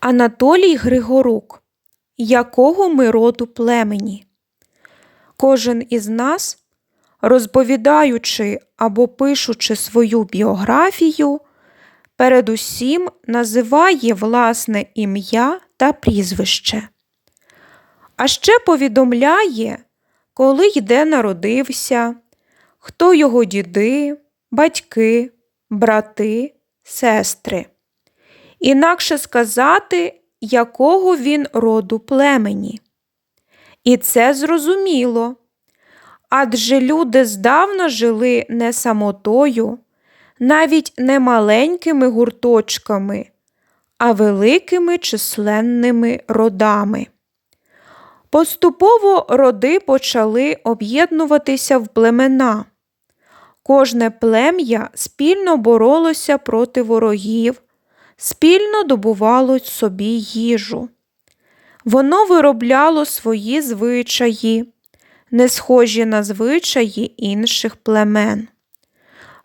Анатолій Григорук. Якого ми роду племені? Кожен із нас, розповідаючи або пишучи свою біографію, передусім називає власне ім'я та прізвище. А ще повідомляє, коли й де народився, хто його діди, батьки, брати, сестри. Інакше сказати, якого він роду племені. І це зрозуміло. Адже люди здавна жили не самотою, навіть не маленькими гурточками, а великими численними родами. Поступово роди почали об'єднуватися в племена. Кожне плем'я спільно боролося проти ворогів, спільно добувало собі їжу. Воно виробляло свої звичаї, не схожі на звичаї інших племен.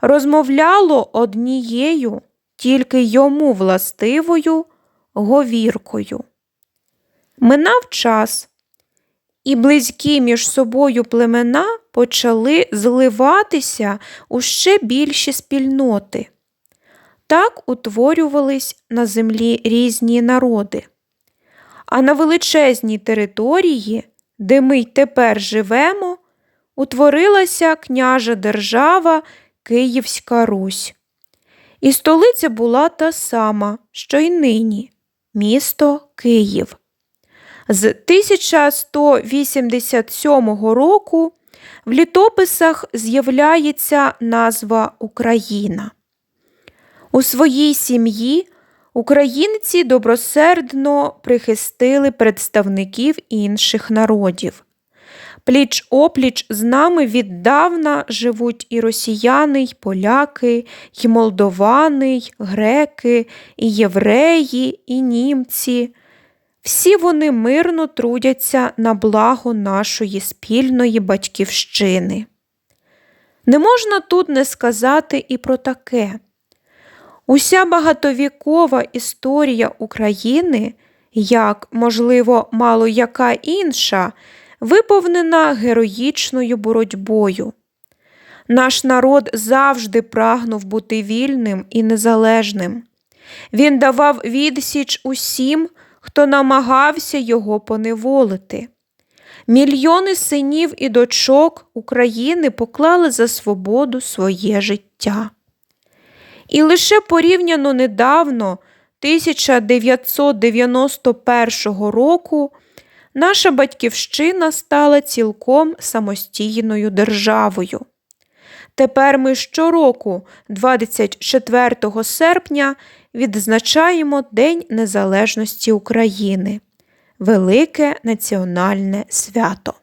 Розмовляло однією, тільки йому властивою говіркою. Минав час, і близькі між собою племена почали зливатися у ще більші спільноти. Так утворювались на землі різні народи. А на величезній території, де ми й тепер живемо, утворилася княжа держава Київська Русь. І столиця була та сама, що й нині місто Київ. З 1187 року в літописах з'являється назва Україна. У своїй сім'ї українці добросердно прихистили представників інших народів. Пліч опліч з нами віддавна живуть і росіяни, й поляки, й молдовани, й греки, і євреї, і німці. Всі вони мирно трудяться на благо нашої спільної батьківщини. Не можна тут не сказати і про таке. Уся багатовікова історія України, як, можливо, мало яка інша, виповнена героїчною боротьбою. Наш народ завжди прагнув бути вільним і незалежним. Він давав відсіч усім, хто намагався його поневолити. Мільйони синів і дочок України поклали за свободу своє життя. І лише порівняно недавно, 1991 року, наша батьківщина стала цілком самостійною державою. Тепер ми щороку, 24 серпня, відзначаємо День Незалежності України, велике національне свято.